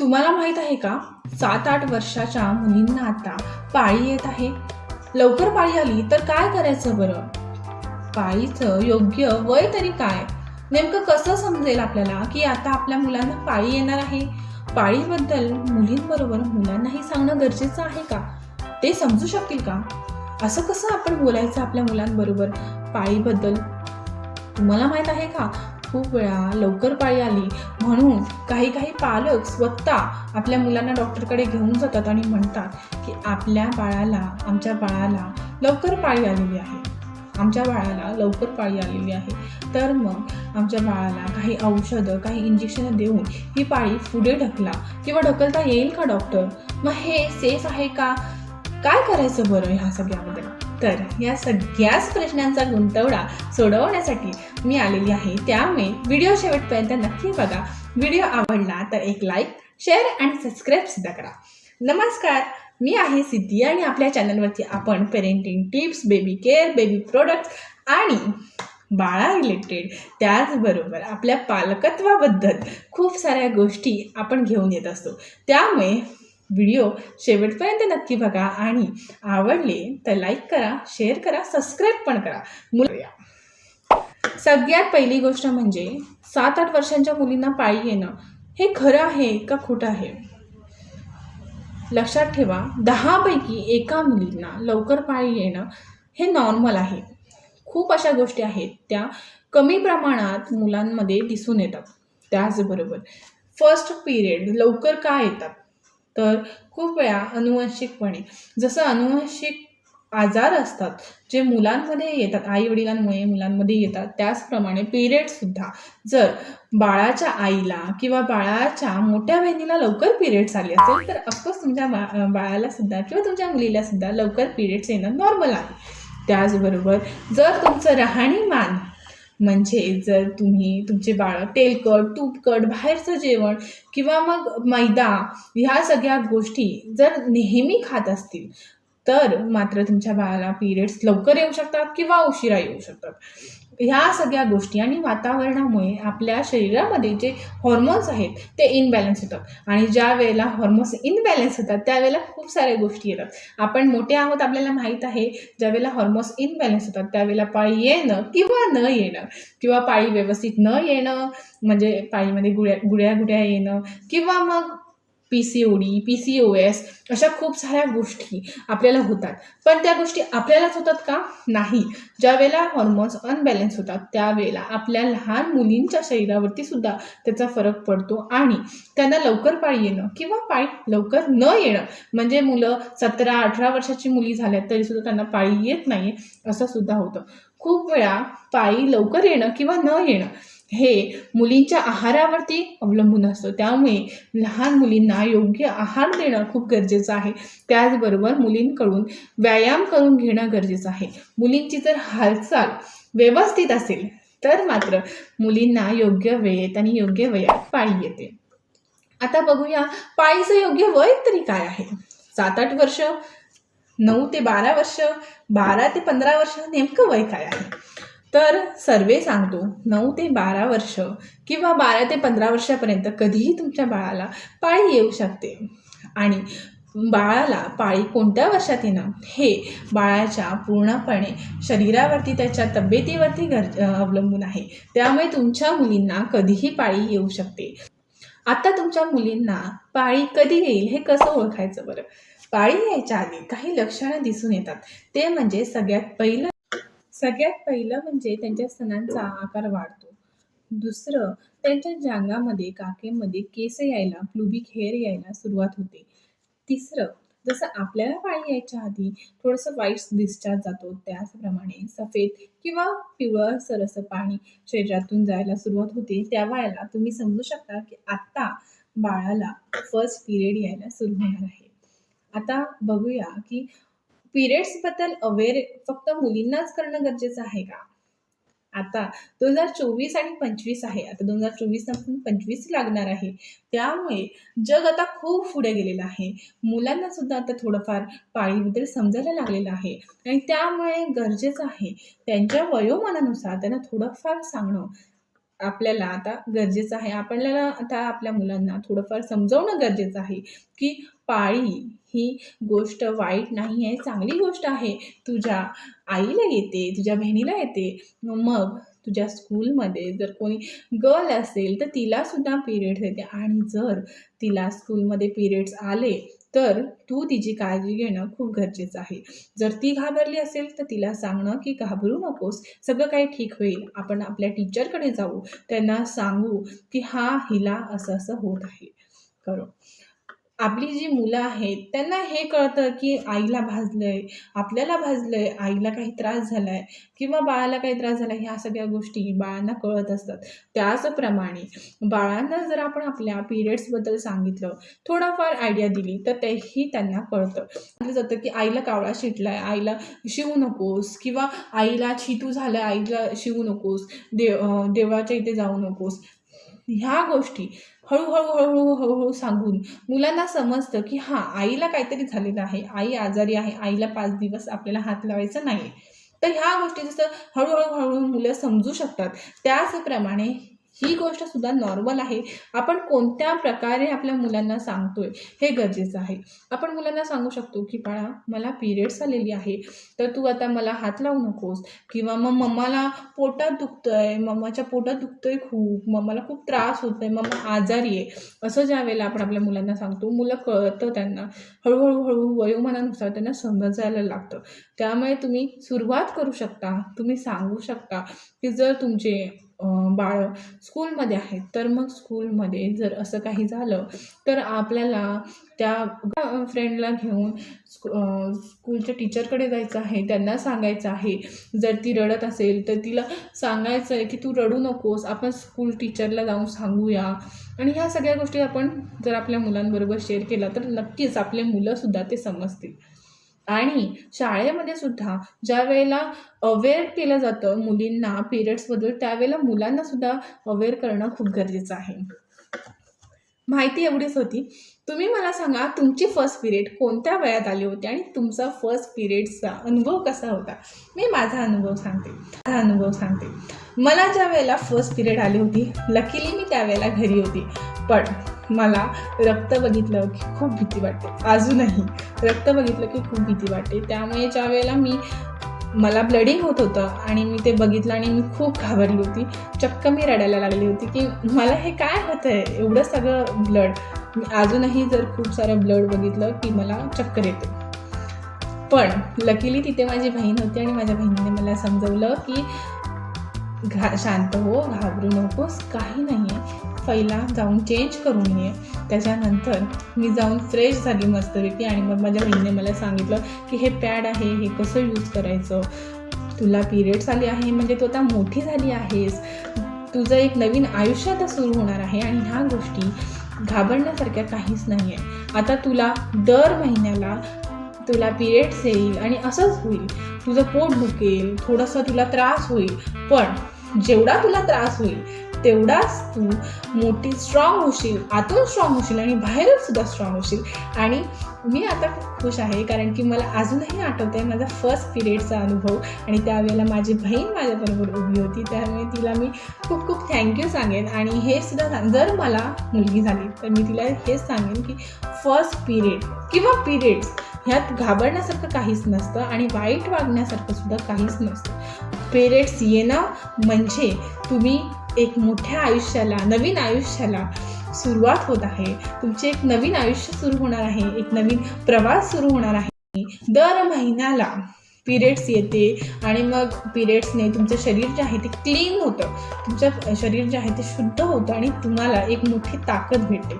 तुम्हाला माहीत आहे का? सात आठ वर्षाच्या मुलींना आता पाळी येत आहे. लवकर पाळी आली तर काय करायचं बरं? पाळीचं योग्य वय तरी काय? नेमकं कसं समजेल आपल्याला की आता आपल्या मुलांना पाळी येणार आहे? पाळीबद्दल मुलींबरोबर मुलांनाही सांगणं गरजेचं आहे का? ते समजू शकतील का? असं कसं आपण बोलायचं आपल्या मुलांबरोबर? पाळीबद्दल तुम्हाला माहीत आहे का? खूप वेळा लवकर पाळी आली. म्हणून काही काही पालक स्वतः आपल्या मुलांना डॉक्टरकडे घेऊन जातात आणि म्हणतात की आपल्या बाळाला आमच्या बाळाला लवकर पाळी आलेली आहे. आमच्या बाळाला लवकर पाळी आलेली आहे. तर मग आमच्या बाळाला काही औषधं काही इंजेक्शनं देऊन ही पाळी पुढे ढकला किंवा ढकलता येईल का डॉक्टर मग हे सेफ आहे का? काय करायचं बरं ह्या सगळ्याबद्दल तर या सगळ्याच प्रश्नांचा गुंतवडा सोडवण्यासाठी मी आलेली आहे. त्यामुळे व्हिडिओ शेवटपर्यंत नक्की बघा. व्हिडिओ आवडला तर एक लाईक शेअर अँड सबस्क्राईब सुद्धा करा. नमस्कार. मी आहे सिद्धी आणि आपल्या चॅनलवरती आपण parenting tips baby care baby products आणि बाळा रिलेटेड त्याचबरोबर आपल्या पालकत्वाबद्दल खूप साऱ्या गोष्टी आपण घेऊन येत असतो. त्यामुळे व्हिडिओ शेवटपर्यंत नक्की बघा आणि आवडले तर लाईक करा शेअर करा सबस्क्राईब पण करा. मुलया सगळ्यात पहिली गोष्ट म्हणजे सात आठ वर्षांच्या मुलींना पाळी येणं. हे खरं आहे का खोटं आहे? लक्षात ठेवा दहापैकी एका मुलींना लवकर पाळी येणं हे नॉर्मल आहे. खूप अशा गोष्टी आहेत त्या कमी प्रमाणात मुलांमध्ये दिसून येतात. त्याचबरोबर फर्स्ट पिरियड लवकर का येतात? तर खूप वेळा अनुवंशिकपणे जसं अनुवंशिक आजार असतात जे मुलांमध्ये येतात आई वडिलांमुळे मुलांमध्ये येतात त्याचप्रमाणे पिरियडसुद्धा जर बाळाच्या आईला किंवा बाळाच्या मोठ्या बहिणीला लवकर पिरियड्स आले असेल तर ऑफकोर्स तुमच्या बा बाळाला सुद्धा किंवा तुमच्या मुलीला सुद्धा लवकर पिरियड्स येणं नॉर्मल आहे. त्याचबरोबर जर तुमचं राहणीमान म्हणजे जर तुम्ही तुमचे बाळ तेलकट तूपकट बाहेरचं जेवण किंवा मग मैदा ह्या सगळ्या गोष्टी जर नेहमी खात असतील तर मात्र तुमच्या बाळाला पिरियड्स लवकर येऊ शकतात किंवा उशिरा येऊ शकतात. ह्या सगळ्या गोष्टी आणि वातावरणामुळे आपल्या शरीरामध्ये जे हॉर्मोन्स आहेत ते इनबॅलन्स होतात. आणि ज्या वेळेला हॉर्मोन्स इनबॅलन्स होतात त्यावेळेला खूप साऱ्या गोष्टी येतात. आपण मोठे आहोत आपल्याला माहीत आहे ज्या वेळेला हॉर्मोन्स इनबॅलन्स होतात त्यावेळेला पाळी येणं किंवा न येणं किंवा पाळी व्यवस्थित न येणं म्हणजे पाळीमध्ये गुळ्या गुड्या गुड्या येणं किंवा मग P C O D P C O S अशा खूप साऱ्या गोष्टी आपल्याला होतात. पण त्या गोष्टी आपल्यालाच होतात का? नाही. ज्या वेळेला हॉर्मोन्स अनबॅलन्स होतात त्यावेळेला आपल्या लहान मुलींच्या शरीरावरती सुद्धा त्याचा फरक पडतो आणि त्यांना लवकर पाळी येणं किंवा पाळी लवकर न येणं म्हणजे मुलं सतरा अठरा वर्षाची मुली झाल्या तरीसुद्धा त्यांना पाळी येत नाही असं सुद्धा होतं. खूप वेळा पाळी लवकर येणं किंवा न येणं हे मुलींच्या आहारावरती अवलंबून असतं. त्यामुळे लहान मुलींना योग्य आहार देणं खूप गरजेचं आहे. त्याचबरोबर मुलींकडून व्यायाम करून घेणं गरजेचं आहे. मुलींची जर हालचाल व्यवस्थित असेल तर मात्र मुलींना योग्य वेळेत आणि योग्य वयात पाळी येते. आता बघूया पाळीचं योग्य वय तरी काय आहे? सात आठ वर्ष नऊ ते बारा वर्ष बारा ते पंधरा वर्ष नेमकं वय काय आहे? तर सर्वे सांगतो नऊ ते बारा वर्ष किंवा बारा ते पंधरा वर्षापर्यंत कधीही तुमच्या बाळाला पाळी येऊ शकते. आणि बाळाला पाळी कोणत्या वर्षात येणं हे बाळाच्या पूर्णपणे शरीरावरती त्याच्या तब्येतीवरती गर अवलंबून आहे. त्यामुळे तुमच्या मुलींना कधीही पाळी येऊ शकते. आता तुमच्या मुलींना पाळी कधी येईल हे कसं ओळखायचं बरं? पाळी यायच्या आधी काही लक्षणं दिसून येतात. ते म्हणजे सगळ्यात पहिलं सगळ्यात पहिलं म्हणजे त्यांच्या सणांचा आकार वाढतो. दुसरं त्यांच्या जांगामध्ये काकेमध्ये केस यायला प्लुबिक हेअर यायला सुरुवात होते. तिसरं जसं आपल्याला पाणी यायच्या आधी थोडंसं वाईट डिस्चार्ज जातो त्याचप्रमाणे सफेद किंवा पिवळसर असं पाणी शरीरातून जायला सुरुवात होते. त्या वेळेला तुम्ही समजू शकता की आत्ता बाळाला फर्स्ट पिरियड यायला सुरू होणार आहे. आता बघूया की पिरियड्सबद्दल अवेअर फक्त मुलींनाच करणं गरजेचं आहे का? आता दोन हजार चोवीस आणि पंचवीस आहे. आता दोन हजार चोवीस नंतर पंचवीस लागणार आहे. त्यामुळे जग आता खूप पुढे गेलेलं आहे. मुलांना सुद्धा आता थोडंफार पाळीबद्दल समजायला लागलेलं आहे. आणि त्यामुळे गरजेचं आहे. त्यांच्या वयोमानानुसार त्यांना थोडंफार सांगणं आपल्याला आता गरजेचं आहे. आपल्याला आता आपल्या मुलांना थोडंफार समजवणं गरजेचं आहे की पाळी ही गोष्ट वाईट नाही आहे चांगली गोष्ट आहे. तुझ्या आईला येते तुझ्या बहिणीला येते. मग तुझ्या स्कूलमध्ये जर कोणी गर्ल असेल तर तिलासुद्धा पिरियड्स येते. आणि जर तिला स्कूलमध्ये पिरियड्स आले तर तू तिची काळजी घेणं खूप गरजेचं आहे. जर ती घाबरली असेल तर तिला सांगणं की घाबरू नकोस सगळं काही ठीक होईल. आपण आपल्या टीचरकडे जाऊ त्यांना सांगू की हा हिला असं असं होत आहे. करो. आपली जी मुलं आहेत त्यांना हे कळतं की आईला भाजलंय आपल्याला भाजलंय आईला काही त्रास झालाय किंवा बाळाला काही त्रास झाला ह्या सगळ्या गोष्टी बाळांना कळत असतात. त्याचप्रमाणे बाळांना जर आपण आपल्या पिरियड्सबद्दल सांगितलं थोडाफार आयडिया दिली तर तेही त्यांना कळतं. जातं की आईला कावळा शिटलाय आईला शिवू नकोस किंवा आईला छितू झालं आईला शिवू नकोस देव देवाच्या इथे जाऊ नकोस. ह्या गोष्टी हळूहळू हळूहळू हळूहळू सांगून मुलांना समजतं की हां आईला काहीतरी झालेलं आहे. आई आजारी आहे. आईला पाच दिवस आपल्याला हात लावायचा नाही तर ह्या गोष्टी जसं हळूहळू हळूहळू मुलं समजू शकतात. त्याचप्रमाणे ही गोष्टसुद्धा नॉर्मल आहे. आपण कोणत्या प्रकारे आपल्या मुलांना सांगतोय हे गरजेचं आहे. आपण मुलांना सांगू शकतो की बाळा मला पिरियड्स आलेली आहे तर तू आता मला हात लावू नकोस किंवा मग मम्माला पोटात दुखतंय मम्माच्या पोटात दुखतंय खूप मम्माला खूप त्रास होतोय आहे मम्मा आजारी आहे. असं ज्या वेळेला आपण आपल्या मुलांना सांगतो मुलं कळतं त्यांना. हळूहळू हळू वयोमानानुसार त्यांना समजायला लागतं. त्यामुळे तुम्ही सुरुवात करू शकता. तुम्ही सांगू शकता की जर तुमचे बाळ स्कूलमध्ये आहेत तर मग स्कूलमध्ये जर असं काही झालं तर आपल्याला त्या फ्रेंडला घेऊन स्कू स्कूलच्या टीचरकडे जायचं आहे. त्यांना सांगायचं आहे. जर ती रडत असेल तर तिला सांगायचं आहे की तू रडू नकोस. आपण स्कूल टीचरला जाऊन सांगूया. आणि ह्या सगळ्या गोष्टी आपण जर आपल्या मुलांबरोबर शेअर केला तर नक्कीच आपले मुलंसुद्धा ते समजतील. आणि शाळेमध्ये सुद्धा ज्या वेळेला अवेअर केलं जातं मुलींना पिरियड्सबद्दल त्यावेळेला मुलांना सुद्धा अवेअर करणं खूप गरजेचं आहे. माहिती एवढीच होती. तुम्ही मला सांगा तुमची फर्स्ट पिरियड कोणत्या वयात आली होती आणि तुमचा फर्स्ट पिरियडचा अनुभव कसा होता? मी माझा अनुभव सांगते. माझा अनुभव सांगते. मला ज्या वेळेला फर्स्ट पिरियड आली होती लकीली मी त्यावेळेला घरी होती. पण मला रक्त बघितलं की खूप भीती वाटते. अजूनही रक्त बघितलं की खूप भीती वाटते. त्यामुळे ज्या वेळेला मी मला ब्लडिंग होत होतं आणि मी ते बघितलं आणि मी खूप घाबरली होती. चक्क मी रडायला लागली होती की मला हे काय होतं आहे एवढं सगळं ब्लड. मी अजूनही जर खूप सारं ब्लड बघितलं की मला चक्कर येते. पण लकीली तिथे माझी बहीण होती आणि माझ्या बहिणीने मला समजवलं की घा शांत हो घाबरू नकोस काही नाही आहे पहिला जाऊन चेंज करून ये त्याच्यानंतर मी जाऊन फ्रेश झाली मस्तपैकी आणि मग माझ्या बहिणीने मला सांगितलं की हे पॅड आहे हे कसं यूज करायचं? तुला पिरियड्स आले आहे म्हणजे तू आता मोठी झाली आहेस. तुझं एक नवीन आयुष्य आता सुरू होणार आहे आणि ह्या गोष्टी घाबरण्यासारख्या काहीच नाही आहे आता तुला दर महिन्याला तुला पिरियड्स येईल आणि असंच होईल. तुझं पोट दुखेल थोडंसं तुला त्रास होईल पण जेवढा तुला त्रास होईल तेवढाच तू मोठी स्ट्रॉंग होशील आतून स्ट्रॉंग होशील आणि बाहेरून सुद्धा स्ट्रॉंग होशील. आणि मी आता खूप खुश आहे कारण की मला अजूनही आठवत आहे माझा फर्स्ट पिरियडचा अनुभव आणि त्यावेळेला माझी बहीण माझ्याबरोबर उभी होती त्यामुळे तिला मी खूप खूप थँक्यू सांगेन. आणि हे सुद्धा सांग जर मला मुलगी झाली तर मी तिला हेच सांगेन की फर्स्ट पिरियड किंवा पिरियड्स ह्यात घाबरण्यासारखं काहीच नसतं आणि वाईट वागण्यासारखं सुद्धा काहीच नसतं. पिरियड्स येणं म्हणजे तुम्ही एक मोठ्या आयुष्याला नवीन आयुष्याला सुरुवात होत आहे. तुमचे एक नवीन आयुष्य सुरू होणार आहे. एक नवीन प्रवास सुरू होणार आहे. दर महिन्याला पिरियड्स येते आणि मग पिरियड्सने तुमचं शरीर जे आहे ते क्लीन होतं. तुमचं शरीर जे आहे ते शुद्ध होतं आणि तुम्हाला एक मोठी ताकद भेटते.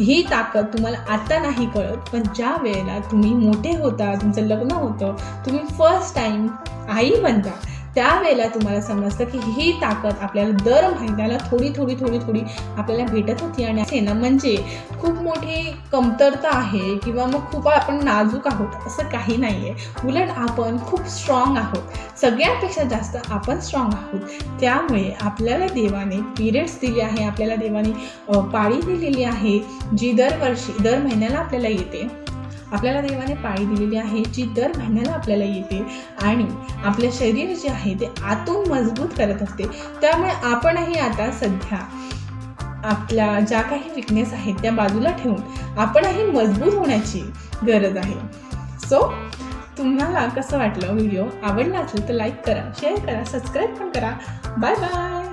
ही ताकद तुम्हाला आता नाही कळत पण ज्या वेळेला तुम्ही मोठे होता तुमचं लग्न होतं तुम्ही फर्स्ट टाईम आई बनता त्यावेळेला तुम्हाला समजतं की ही ताकद आपल्याला दर महिन्याला थोडी थोडी थोडी थोडी आपल्याला भेटत होती. आणि असे ना म्हणजे खूप मोठी कमतरता आहे किंवा मग खूप आपण नाजूक आहोत असं काही नाही आहे उलट आपण खूप स्ट्रॉंग आहोत. सगळ्यांपेक्षा जास्त आपण स्ट्रॉंग आहोत. त्यामुळे आपल्याला देवाने पिरियड्स दिले आहे आपल्याला देवाने पाळी दिलेली आहे जी दरवर्षी दर महिन्याला आपल्याला येते. आपल्याला देवाने पाळी दिलेली आहे जी दर महिन्याला आपल्याला येते आणि आपले शरीर जे आहे ते आतून मजबूत करत असते. त्यामुळे आपणही आता सध्या आपल्या ज्या काही विकनेस आहेत त्या बाजूला ठेवून आपणही मजबूत होण्याची गरज आहे. सो तुम्हाला कसं वाटलं व्हिडिओ आवडला असेल तर लाईक करा शेअर करा सबस्क्राईब पण करा. Bye bye